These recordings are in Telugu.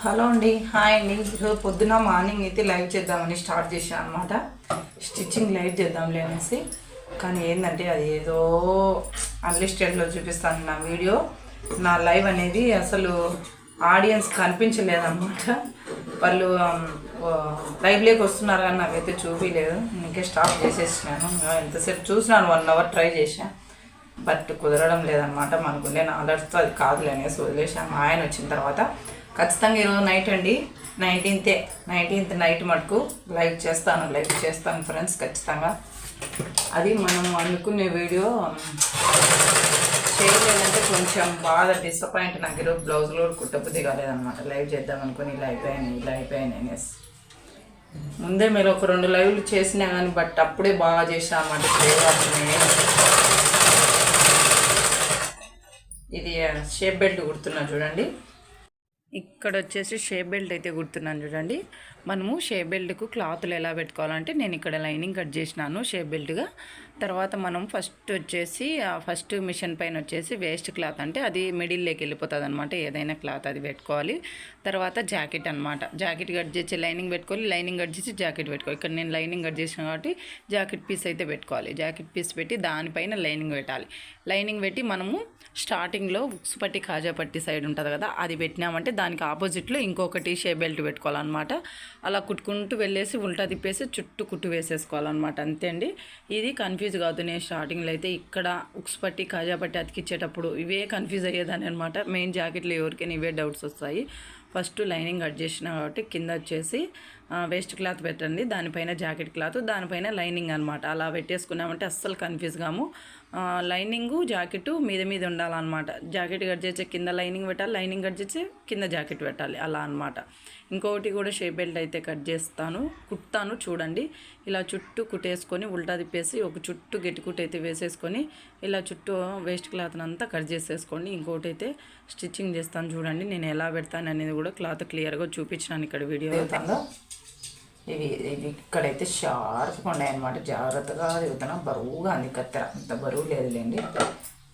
హలో అండి హాయ్ అండి. ఈరోజు పొద్దున మార్నింగ్ అయితే లైవ్ చేద్దామని స్టార్ట్ చేశాను అనమాట స్టిచ్చింగ్ లైవ్ చేద్దాంలే అనేసి. కానీ ఏంటంటే అది ఏదో అన్లిస్టెడ్లో చూపిస్తాను నా వీడియో. నా లైవ్ అనేది అసలు ఆడియన్స్ కనిపించలేదన్నమాట. వాళ్ళు లైవ్లోకి వస్తున్నారు కానీ నాకైతే చూపించలేదు ఇంకే స్టాప్ చేసేసినాను. ఎంతసేపు చూసినాను వన్ అవర్ ట్రై చేశాను బట్ కుదరడం లేదనమాట మనకుండే నాలెడ్జ్తో అది కాదులే అనేసి వదిలేసాం ఆయన వచ్చిన తర్వాత ఖచ్చితంగా ఈరోజు నైట్ అండి. నైన్టీన్తే నైన్టీన్త్ నైట్ మటుకు లైవ్ చేస్తాను లైవ్ చేస్తాను ఫ్రెండ్స్ ఖచ్చితంగా. అది మనం అనుకునే వీడియో um, చేయలేదంటే కొంచెం బాగా డిసప్పాయింట్ నాకు ఈరోజు బ్లౌజ్లో కూడా కుట్టబుద్ధి కాలేదనమాట లైవ్ చేద్దాం అనుకుని ఇలా అయిపోయాను ఇలా అయిపోయాను అనేసి. ముందే మీరు ఒక రెండు లైవ్లు చేసినా కానీ బట్ అప్పుడే బాగా చేసా అన్నమాట. ఇది uh, షేప్ బెల్ట్ కుడుతున్నా చూడండి. ఇక్కడ వచ్చేసి షేప్ బెల్ట్ అయితే కుడుతున్నాను చూడండి. మనము షేప్ బెల్ట్కు క్లాత్లు ఎలా పెట్టుకోవాలంటే నేను ఇక్కడ లైనింగ్ కట్ చేసినాను షేప్ బెల్ట్గా. తర్వాత మనం ఫస్ట్ వచ్చేసి ఆ ఫస్ట్ మిషన్ పైన వచ్చేసి వేస్ట్ క్లాత్ అంటే అది మిడిల్లోకి వెళ్ళిపోతుంది అనమాట ఏదైనా క్లాత్ అది పెట్టుకోవాలి. తర్వాత జాకెట్ అనమాట జాకెట్ కట్ చేసి లైనింగ్ పెట్టుకోవాలి. లైనింగ్ కట్ చేసి జాకెట్ పెట్టుకోవాలి. ఇక్కడ నేను లైనింగ్ కట్ చేసిన కాబట్టి జాకెట్ పీస్ అయితే పెట్టుకోవాలి. జాకెట్ పీస్ పెట్టి దానిపైన లైనింగ్ పెట్టాలి. లైనింగ్ పెట్టి మనము స్టార్టింగ్లో ఉక్స్ పట్టి కాజా పట్టి సైడ్ ఉంటుంది కదా అది పెట్టినామంటే దానికి ఆపోజిట్లో ఇంకొకటి షే బెల్ట్ పెట్టుకోవాలన్నమాట. అలా కుట్టుకుంటూ వెళ్ళేసి ఉల్టా తిప్పేసి చుట్టూ కుట్టు వేసేసుకోవాలన్నమాట. అంతే అండి. ఇది కన్ఫ్యూజ్ కాదు నేను స్టార్టింగ్లో అయితే ఇక్కడ ఉక్స్ పట్టి కాజా పట్టి అతికిచ్చేటప్పుడు ఇవే కన్ఫ్యూజ్ అయ్యేదాన్ని అనమాట మెయిన్ జాకెట్లో ఎవరికైనా ఇవే డౌట్స్ వస్తాయి. ఫస్ట్ లైనింగ్ కట్ చేసిన కాబట్టి కింద వచ్చేసి వేస్ట్ క్లాత్ పెట్టండి దానిపైన జాకెట్ క్లాత్ దానిపైన లైనింగ్ అనమాట అలా పెట్టేసుకున్నామంటే అస్సలు కన్ఫ్యూజ్ కాము లైనింగు జాకెట్ మీద మీద ఉండాలన్నమాట. జాకెట్ కట్ చేసి కింద లైనింగ్ పెట్టాలి లైనింగ్ కట్ చేసి కింద జాకెట్ పెట్టాలి అలా అనమాట ఇంకొకటి కూడా షేప్ బెల్ట్ అయితే కట్ చేస్తాను కుట్టాను చూడండి. ఇలా చుట్టూ కుట్టేసుకొని ఉల్టా తిప్పేసి ఒక చుట్టూ గట్టి కుట్టు అయితే వేసేసుకొని ఇలా చుట్టూ వేస్ట్ క్లాత్ అంతా కట్ చేసేసుకోండి. ఇంకొకటి అయితే స్టిచ్చింగ్ చేస్తాను చూడండి నేను ఎలా పెడతాను అనేది కూడా క్లాత్ క్లియర్గా చూపించినాను ఇక్కడ వీడియో ఇవి ఇవి ఇక్కడైతే షార్ప్గా ఉన్నాయి అనమాట జాగ్రత్తగా దిగుతున్నా. బరువుగా ఉంది కత్తెర. అంత బరువు లేదులేండి.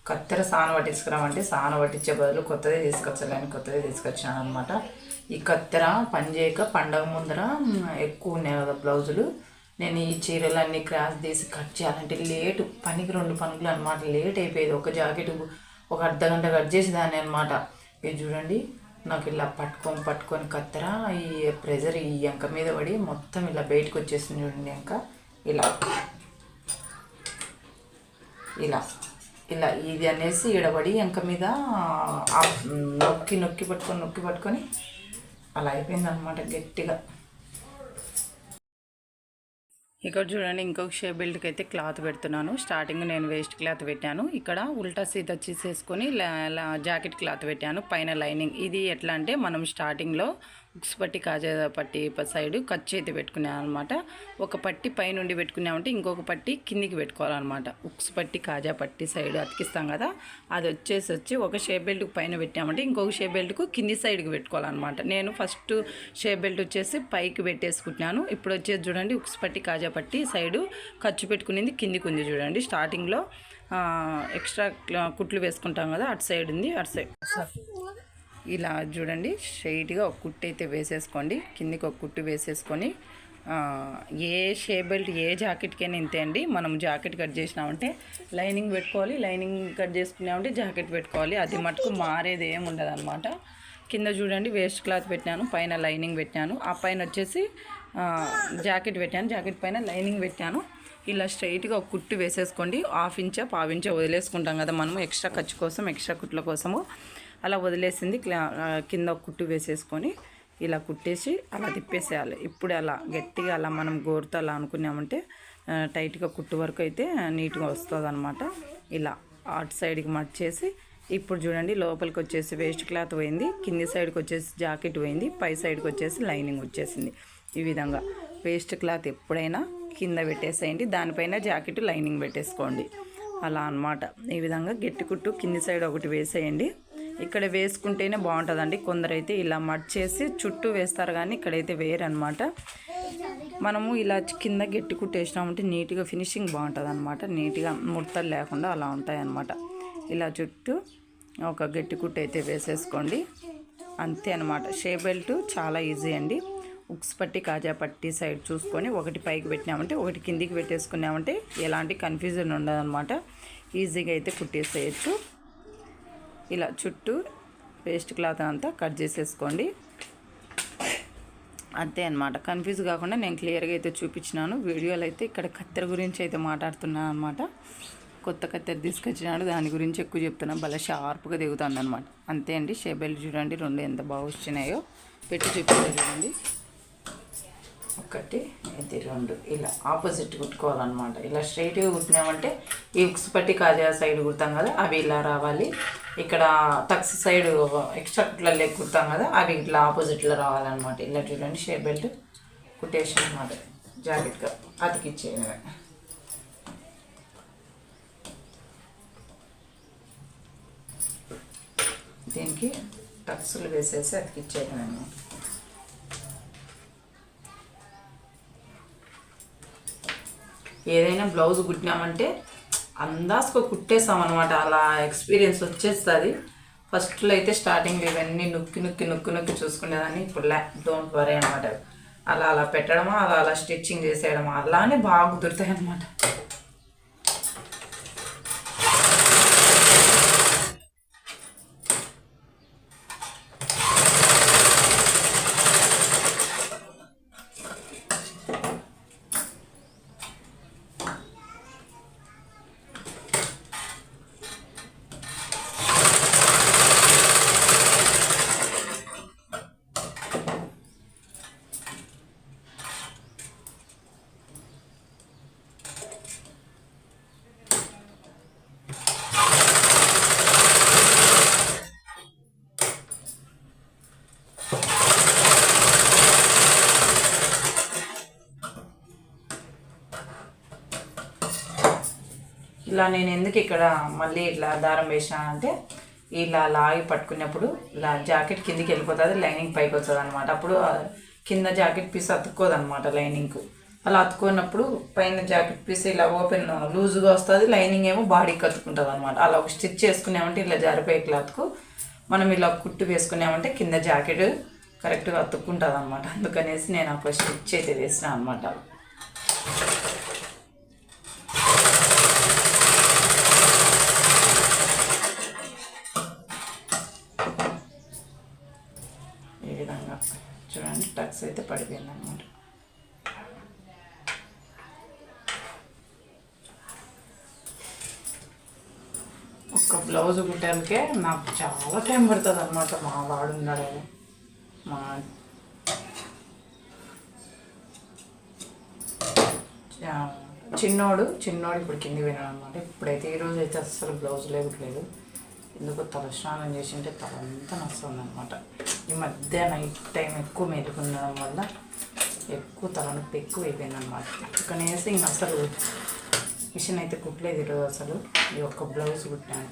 కత్తెర సాన పట్టించుకురామంటే సాన పట్టించే బదులు కొత్తదే తీసుకొచ్చాలని. కొత్తదే తీసుకొచ్చాను అనమాట ఈ కత్తెర పని చేయక పండగ ముందర ఎక్కువ ఉన్నాయి కదా బ్లౌజులు. నేను ఈ చీరలన్నీ క్రాస్ తీసి కట్ చేయాలంటే లేటు. పనికి రెండు పనులు అనమాట లేట్ అయిపోయేది. ఒక జాకెట్ ఒక అర్ధ గంట కట్ చేసేదాన్ని అనమాట ఇది చూడండి. నాకు ఇలా పట్టుకొని పట్టుకొని కత్తెర ఈ ప్రెజర్ ఈ ఎంక మీద పడి మొత్తం ఇలా బయటకు వచ్చేసింది చూడండి ఎంక ఇలా. ఇలా. ఇలా ఇది అనేసి ఈడబడి ఎంక మీద నొక్కి నొక్కి పట్టుకొని నొక్కి పట్టుకొని అలా అయిపోయింది అనమాట గట్టిగా. ఇక్కడ చూడండి ఇంకొక షేప్ బెల్ట్కి అయితే క్లాత్ పెడుతున్నాను. స్టార్టింగ్ నేను వేస్ట్ క్లాత్ పెట్టాను. ఇక్కడ ఉల్టా సీత వచ్చేసేసుకొని జాకెట్ క్లాత్ పెట్టాను. పైన లైనింగ్. ఇది ఎట్లా అంటే మనం స్టార్టింగ్లో ఉక్స్ పట్టి కాజా పట్టి సైడ్ కట్ అయితే పెట్టుకున్నాను అనమాట ఒక పట్టి పైనుండి పెట్టుకున్నామంటే ఇంకొక పట్టి కిందికి పెట్టుకోవాలన్నమాట. ఉక్స్ పట్టి కాజా పట్టి సైడ్ అతికిస్తాం కదా అది వచ్చేసి వచ్చి ఒక షేప్ బెల్ట్కి పైన పెట్టామంటే ఇంకొక షేప్ బెల్ట్కు కింది సైడ్కి పెట్టుకోవాలన్నమాట. నేను ఫస్ట్ షేప్ బెల్ట్ వచ్చేసి పైకి పెట్టేసుకుంటున్నాను. ఇప్పుడు వచ్చేసి చూడండి ఉక్స్ పట్టి కాజా పట్టి సైడు ఖర్చు పెట్టుకునేది కిందికి ఉంది చూడండి. స్టార్టింగ్లో ఎక్స్ట్రా కుట్లు వేసుకుంటాం కదా అటు సైడ్ ఉంది అటు సైడ్. ఇలా చూడండి స్ట్రైట్గా ఒక కుట్టు అయితే వేసేసుకోండి. కిందికి ఒక కుట్టు వేసేసుకొని ఏ షేబెల్ట్ బెల్ట్ ఏ జాకెట్కైనా ఇంతే అండి. మనం జాకెట్ కట్ చేసినామంటే లైనింగ్ పెట్టుకోవాలి లైనింగ్ కట్ చేసుకున్నామంటే జాకెట్ పెట్టుకోవాలి. అది మటుకు మారేది ఏమి ఉండదు అనమాట కింద చూడండి వేస్ట్ క్లాత్ పెట్టాను పైన లైనింగ్ పెట్టాను ఆ పైన వచ్చేసి జాకెట్ పెట్టాను జాకెట్ పైన లైనింగ్ పెట్టాను. ఇలా స్ట్రైట్గా ఒక కుట్టు వేసేసుకోండి. హాఫ్ ఇంచా పావు ఇంచా వదిలేసుకుంటాం కదా మనము ఎక్స్ట్రా ఖర్చు కోసం ఎక్స్ట్రా కుట్ల కోసము. అలా వదిలేసింది క్లా- కింద కుట్టు వేసేసుకొని ఇలా కుట్టేసి అలా తిప్పేసేయాలి. ఇప్పుడు అలా గట్టిగా అలా మనం గోరుతో అలా అనుకున్నామంటే టైట్గా కుట్టు వరకు అయితే నీట్గా వస్తుంది అనమాట ఇలా అటు సైడ్కి మర్చేసి ఇప్పుడు చూడండి లోపలికి వచ్చేసి వేస్ట్ క్లాత్ పోయింది కింది సైడ్కి వచ్చేసి జాకెట్ పోయింది పై సైడ్కి వచ్చేసి లైనింగ్ వచ్చేసింది. ఈ విధంగా వేస్ట్ క్లాత్ ఎప్పుడైనా కింద పెట్టేసేయండి దానిపైన జాకెట్ లైనింగ్ పెట్టేసుకోండి. అలా అన్నమాట. ఈ విధంగా గట్టి కుట్టు కింది సైడ్ ఒకటి వేసేయండి. ఇక్కడ వేసుకుంటేనే బాగుంటుందండి. కొందరైతే ఇలా మడ్చేసి చుట్టూ వేస్తారు కానీ ఇక్కడైతే వేయరనమాట మనము ఇలా కింద గట్టి కుట్టేసినామంటే నీట్గా ఫినిషింగ్ బాగుంటుంది అనమాట నీట్గా ముడతలు లేకుండా అలా ఉంటాయి అన్నమాట ఇలా చుట్టూ ఒక గట్టి కుట్టు అయితే వేసేసుకోండి. అంతే అనమాట షే బెల్ట్ చాలా ఈజీ అండి. ఉక్స్ పట్టి కాజా పట్టి సైడ్ చూసుకొని ఒకటి పైకి పెట్టినామంటే ఒకటి కిందికి పెట్టేసుకున్నామంటే ఎలాంటి కన్ఫ్యూజన్ ఉండదన్నమాట. ఈజీగా అయితే కుట్టేసేయచ్చు. ఇలా చుట్టూ పేస్ట్ క్లాత్ అంతా కట్ చేసేసుకోండి. అంతే అనమాట కన్ఫ్యూజ్ కాకుండా నేను క్లియర్గా అయితే చూపించినాను. వీడియోలో అయితే ఇక్కడ కత్తెర గురించి అయితే మాట్లాడుతున్నాను అనమాట కొత్త కత్తెర తీసుకొచ్చినాడు. దాని గురించి ఎక్కువ చెప్తున్నా. భలే షార్ప్గా దిగుతుంది అనమాట అంతే అండి. షేబెల్ చూడండి. రెండు ఎంత బాగా వచ్చినాయో పెట్టి చూపించారు చూడండి. ఒకటి ఇది రెండు. ఇలా ఆపోజిట్ కుట్టుకోవాలన్నమాట. ఇలా స్ట్రైట్గా కుట్టినామంటే ఈ ఉక్స్ పట్టి కాజా సైడ్ కుడతాం కదా అవి ఇలా రావాలి. ఇక్కడ టక్స్ సైడ్ ఎక్స్ట్రా ఇట్లా కుడతాం కదా అవి ఇట్లా ఆపోజిట్లో రావాలన్నమాట. ఇలా చూడండి షేప్ బెల్ట్ కుట్టేసి అనమాట జాకెట్గా అతికిచ్చేయడమే. దీనికి టక్స్లు వేసేసి అతికిచ్చేయడమే అనమాట ఏదైనా బ్లౌజ్ కుట్టినామంటే అందాజుగా కుట్టేస్తాం అనమాట అలా ఎక్స్పీరియన్స్ వచ్చేస్తుంది. ఫస్ట్లో అయితే స్టార్టింగ్ ఇవన్నీ నొక్కి నొక్కి నొక్కి నొక్కి చూసుకునేదాన్ని. ఇప్పుడు లే డోంట్ వరీ అనమాట అలా అలా పెట్టడమా అలా అలా స్టిచ్చింగ్ చేసేయడమా అలానే బాగా కుదురుతాయి అనమాట ఇలా నేను ఎందుకు ఇక్కడ మళ్ళీ ఇట్లా దారం వేసిన అంటే ఇలా లాగి పట్టుకున్నప్పుడు ఇలా జాకెట్ కిందికి వెళ్ళిపోతుంది లైనింగ్ పైకి వస్తుంది అనమాట అప్పుడు కింద జాకెట్ పీస్ అతుక్కోదు అనమాట లైనింగ్కు అలా అతుక్కున్నప్పుడు పైన జాకెట్ పీస్ ఇలా ఓపెన్ లూజ్గా వస్తుంది లైనింగ్ ఏమో బాడీకి అతుక్కుంటుంది అనమాట అలా ఒక స్టిచ్ చేసుకున్నామంటే ఇలా జారిపోయే క్లాత్కు మనం ఇలా కుట్టు వేసుకున్నామంటే కింద జాకెట్ కరెక్ట్గా అతుక్కుంటుంది అనమాట అందుకనేసి నేను అప్పుడు స్టిచ్ అయితే వేసిన అనమాట చూడండి టక్స్ అయితే పడిపోయింది అనమాట ఒక్క బ్లౌజ్ కుట్టడానికే నాకు చాలా టైం పడుతుంది అనమాట మా వాడు ఉన్నాడు. మా చిన్నోడు చిన్నోడు ఇప్పుడు కింది పోయినాడు అనమాట ఇప్పుడైతే ఈరోజు అయితే అస్సలు బ్లౌజ్ లేదు. ఎందుకు తల స్నానం చేసింటే తల అంతా నస్తుంది అనమాట ఈ మధ్య నైట్ టైం ఎక్కువ మేలుకునడం వల్ల ఎక్కువ తలనొప్పి ఎక్కువ అయిపోయింది అనమాట అందుకనేసి ఇంక అసలు మిషన్ అయితే కుట్టలేదు ఈరోజు అసలు. ఈ ఒక్క బ్లౌజ్ కుట్టాను.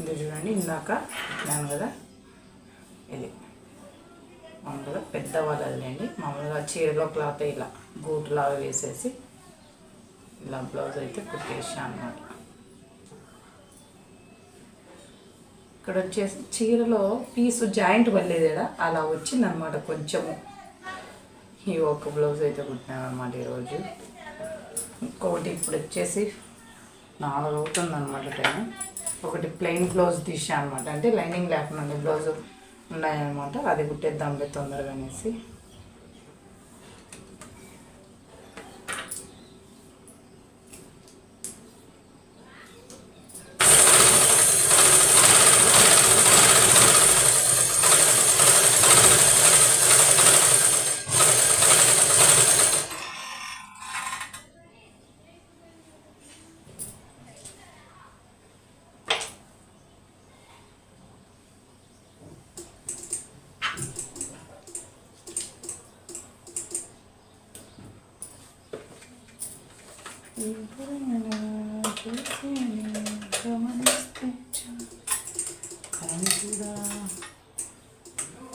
ఇది చూడండి ఇందాక కుట్టాను కదా. ఇది మామూలుగా పెద్ద వాళ్ళదండి మామూలుగా చీరలో క్లాత్ ఇలా గూటులాగా వేసేసి ఇలా బ్లౌజ్ అయితే కుట్టేసాను అనమాట ఇక్కడ వచ్చేసి చీరలో పీసు జాయింట్ పడలేదేడా అలా వచ్చిందనమాట కొంచెము. ఈ ఒక్క బ్లౌజ్ అయితే కుట్టినాను అనమాట ఈరోజు. ఇంకొకటి ఇప్పుడు వచ్చేసి నాలుగు అవుతుంది అనమాట టైం. ఒకటి ప్లెయిన్ బ్లౌజ్ తీసా అనమాట అంటే లైనింగ్ లేకుండా బ్లౌజ్ ఉన్నాయన్నమాట. అది కుట్టేద్దాంలే తొందరగా అనేసి.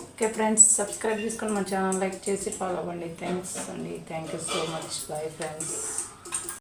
ఓకే ఫ్రెండ్స్ సబ్స్క్రైబ్ చేసుకొని మన ఛానల్ లైక్ చేసి ఫాలో అవ్వండి. థ్యాంక్స్ అండి. Thank you so much bye friends